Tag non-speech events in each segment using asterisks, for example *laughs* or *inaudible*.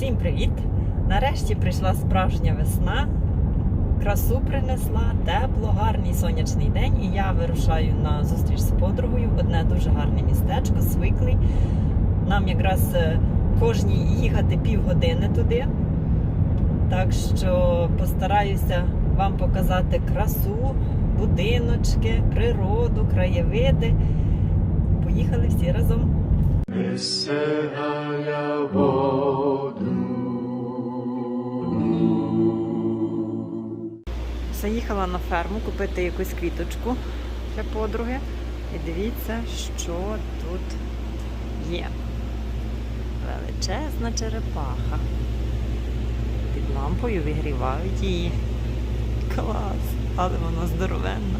Всім привіт! Нарешті прийшла справжня весна. Красу принесла, тепло, гарний сонячний день, і я вирушаю на зустріч з подругою. в Одне дуже гарне містечко, свиклий. Нам якраз е, кожній їхати півгодини туди. Так що постараюся вам показати красу, будиночки, природу, краєвиди. Поїхали всі разом. Заїхала на ферму купити якусь квіточку для подруги. І дивіться, що тут є. Величезна черепаха. Під лампою вигрівають її. Клас! Але вона здоровенна.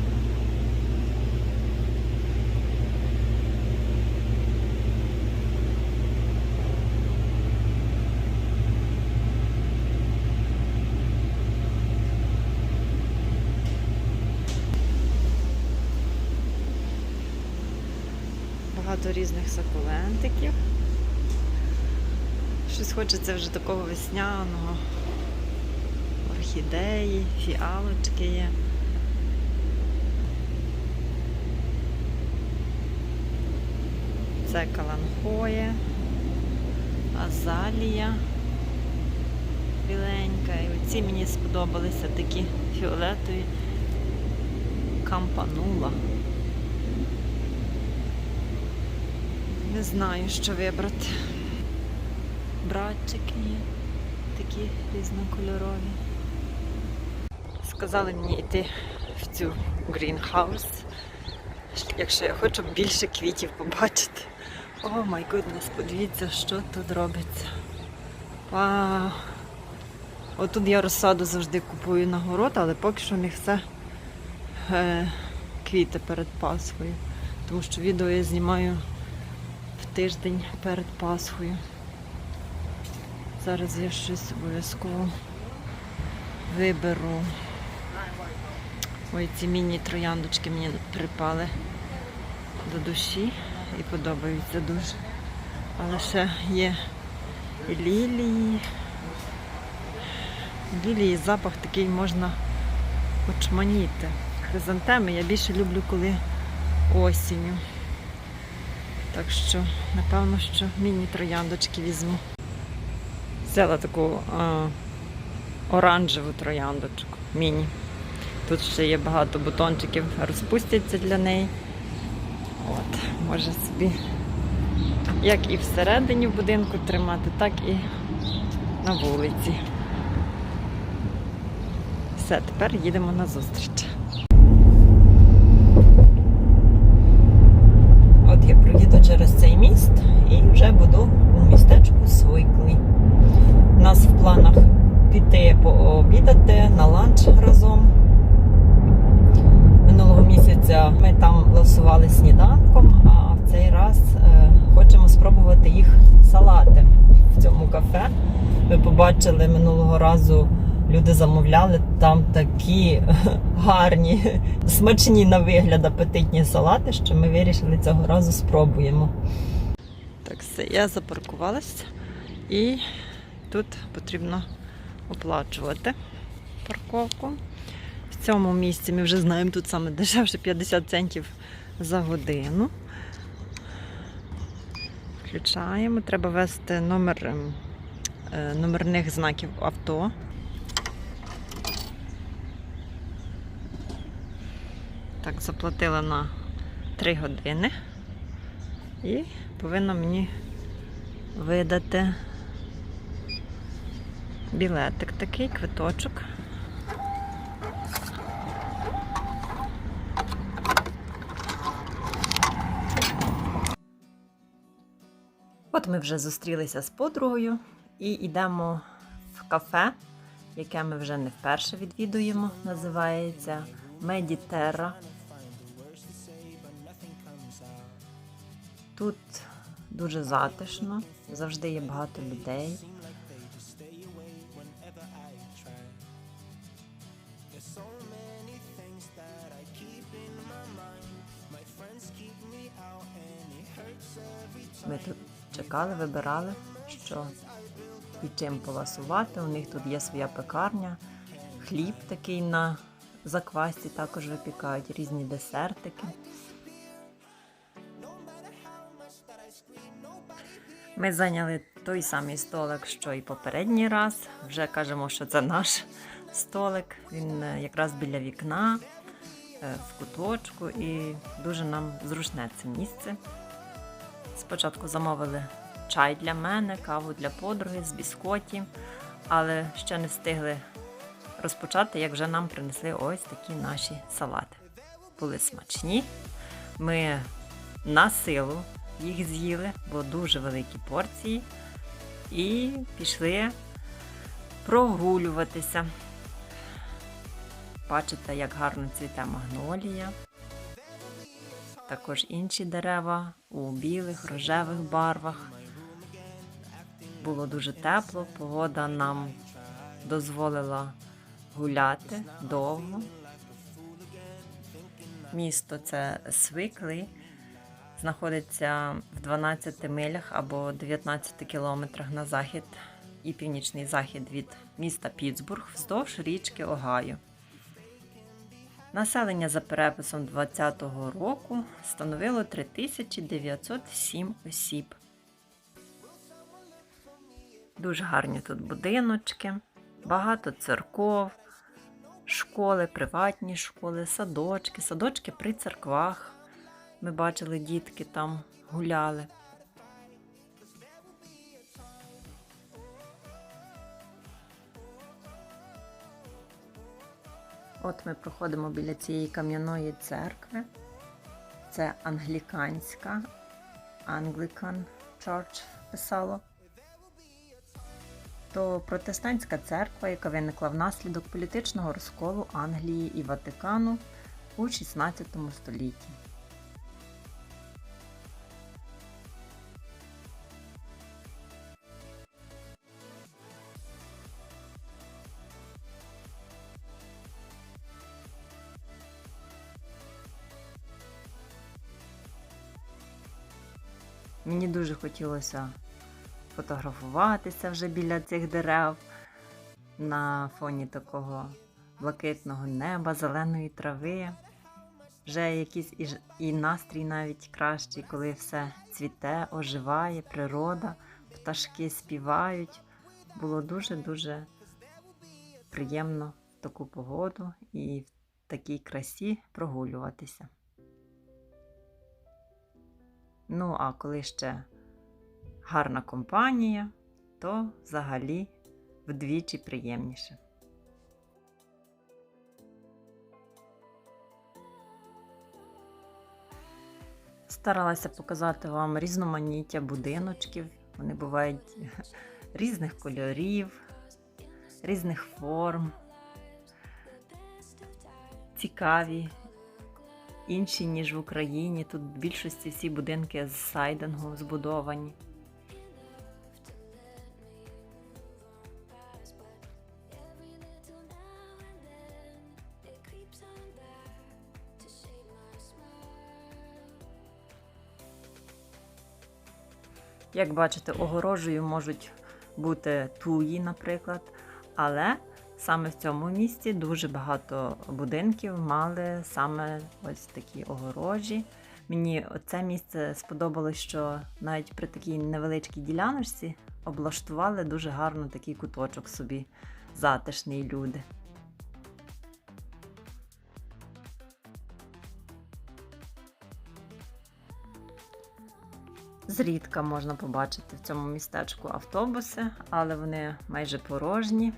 Багато різних сакулентиків. Щось хочеться вже такого весняного. Орхідеї, фіалочки є. Це каланхоє, азалія біленька. І оці мені сподобалися такі фіолетові кампанула. Не знаю, що вибрати. Братчики є такі різнокольорові. Сказали мені йти в цю грінхаус, якщо я хочу більше квітів побачити. О май гуднес, подивіться, що тут робиться. Вау! Отут я розсаду завжди купую на город, але поки що не все е, квіти перед Пасхою. Тому що відео я знімаю тиждень перед Пасхою. Зараз я щось обов'язково виберу. Ой, ці міні-трояндочки мені припали до душі і подобаються дуже. Але ще є і лілії. Лілії запах такий можна очманіти. Хризантеми я більше люблю, коли осінню. Так що, напевно, що міні-трояндочки візьму. Взяла таку а, оранжеву трояндочку. Міні. Тут ще є багато бутончиків, розпустяться для неї. От, може собі як і всередині будинку тримати, так і на вулиці. Все, тепер їдемо на зустріч. От я проїду через цей міст і вже буду у містечку Свиклий. У нас в планах піти пообідати на ланч разом. Минулого місяця ми там ласували сніданком, а в цей раз е, хочемо спробувати їх салати в цьому кафе. Ви побачили минулого разу. Люди замовляли там такі *laughs* гарні, смачні на вигляд апетитні салати, що ми вирішили цього разу спробуємо. Так, все, я запаркувалася і тут потрібно оплачувати парковку. В цьому місці ми вже знаємо, тут саме дешевше 50 центів за годину. Включаємо, треба ввести номер е, номерних знаків авто. Так, заплатила на 3 години і повинна мені видати білетик такий, квиточок. От ми вже зустрілися з подругою і йдемо в кафе, яке ми вже не вперше відвідуємо. Називається Медітерра. Тут дуже затишно, завжди є багато людей. Чекали, вибирали, що і чим поласувати. У них тут є своя пекарня, хліб такий на заквасці також випікають, різні десертики. Ми зайняли той самий столик, що і попередній раз. Вже кажемо, що це наш столик. Він е, якраз біля вікна, е, в куточку, і дуже нам зручне це місце. Спочатку замовили чай для мене, каву для подруги з біскоті, але ще не встигли розпочати, як вже нам принесли ось такі наші салати. Були смачні. Ми на силу їх з'їли, бо дуже великі порції. І пішли прогулюватися. Бачите, як гарно цвіте магнолія. Також інші дерева у білих, рожевих барвах. Було дуже тепло, погода нам дозволила гуляти довго. Місто це Свикли, знаходиться в 12 милях або 19 кілометрах на захід і північний захід від міста Пітсбург вздовж річки Огайо. Населення за переписом 2020 року становило 3907 осіб. Дуже гарні тут будиночки, багато церков, школи, приватні школи, садочки, садочки при церквах. Ми бачили, дітки там гуляли. От ми проходимо біля цієї кам'яної церкви. Це англіканська, Anglican Church писало. То протестантська церква, яка виникла внаслідок політичного розколу Англії і Ватикану у 16 столітті. Мені дуже хотілося фотографуватися вже біля цих дерев на фоні такого блакитного неба, зеленої трави. Вже якийсь і, настрій навіть кращий, коли все цвіте, оживає, природа, пташки співають. Було дуже-дуже приємно в таку погоду і в такій красі прогулюватися. Ну, а коли ще гарна компанія, то взагалі вдвічі приємніше. Старалася показати вам різноманіття будиночків. Вони бувають *laughs* різних кольорів, різних форм, цікаві, інші, ніж в Україні. Тут в більшості всі будинки з сайдингу збудовані. Як бачите, огорожею можуть бути туї, наприклад, але саме в цьому місті дуже багато будинків мали саме ось такі огорожі. Мені це місце сподобалось, що навіть при такій невеличкій діляночці облаштували дуже гарно такий куточок собі, затишний люди. Зрідка можна побачити в цьому містечку автобуси, але вони майже порожні,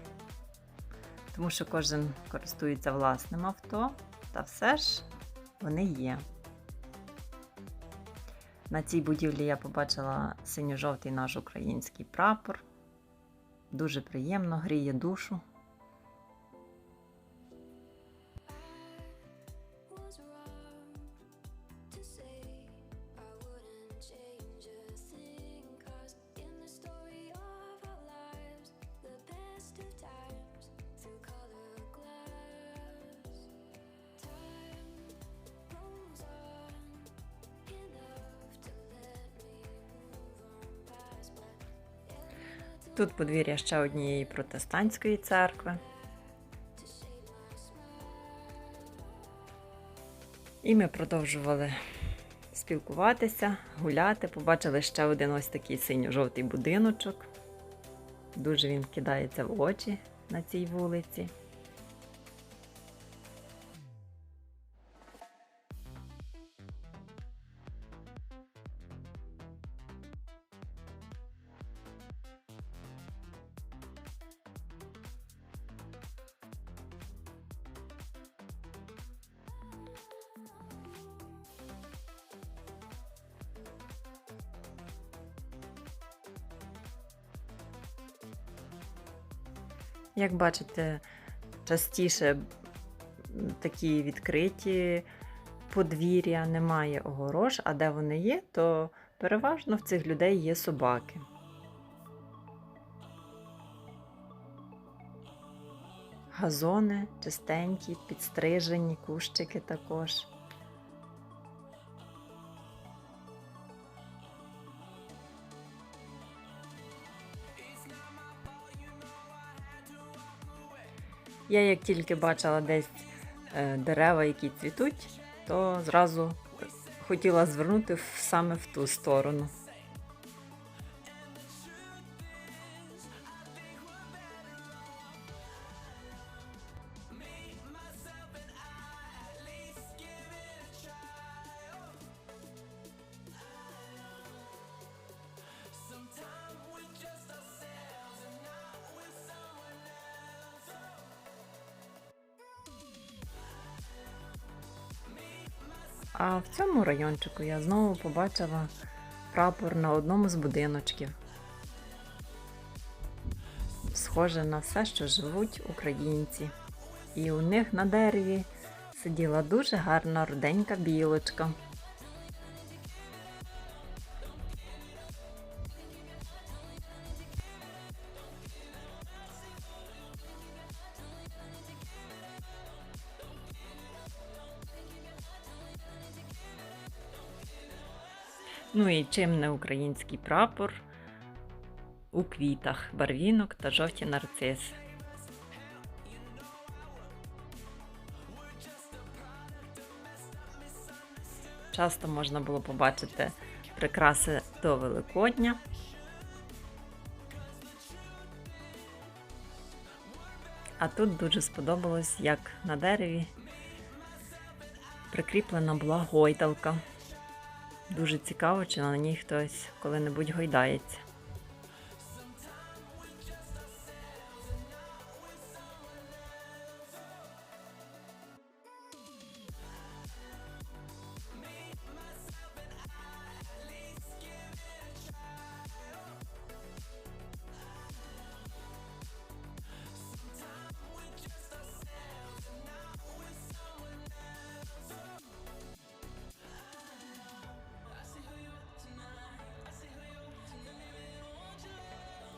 тому що кожен користується власним авто, та все ж вони є. На цій будівлі я побачила синьо-жовтий наш український прапор. Дуже приємно, гріє душу. Тут подвір'я ще однієї протестантської церкви. І ми продовжували спілкуватися, гуляти. Побачили ще один ось такий синьо-жовтий будиночок. Дуже він кидається в очі на цій вулиці. Як бачите, частіше такі відкриті подвір'я, немає огорож, а де вони є, то переважно в цих людей є собаки. Газони чистенькі, підстрижені, кущики також. Я як тільки бачила десь е, дерева, які цвітуть, то зразу хотіла звернути саме в ту сторону. А в цьому райончику я знову побачила прапор на одному з будиночків. Схоже на все, що живуть українці. І у них на дереві сиділа дуже гарна руденька білочка. Ну і чим не український прапор у квітах, барвінок та жовті нарциси. Часто можна було побачити прикраси до Великодня. А тут дуже сподобалось, як на дереві прикріплена була гойдалка. Дуже цікаво, чи на ній хтось коли-небудь гойдається.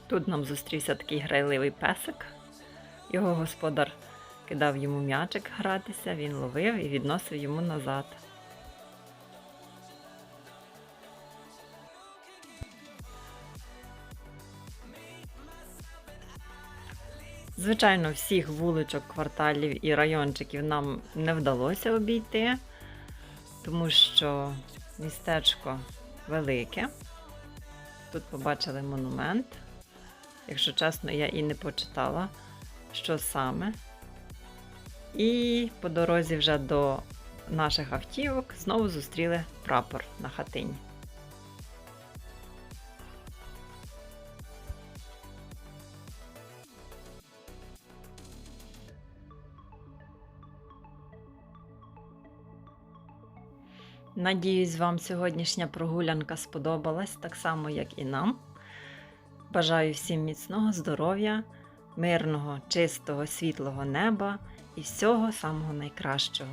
Тут нам зустрівся такий грайливий песик. Його господар кидав йому м'ячик гратися, він ловив і відносив йому назад. Звичайно, всіх вуличок, кварталів і райончиків нам не вдалося обійти, тому що містечко велике. Тут побачили монумент. Якщо чесно, я і не почитала, що саме. І по дорозі вже до наших автівок знову зустріли прапор на хатині. Надіюсь, вам сьогоднішня прогулянка сподобалась так само, як і нам. Бажаю всім міцного здоров'я, мирного, чистого, світлого неба і всього самого найкращого.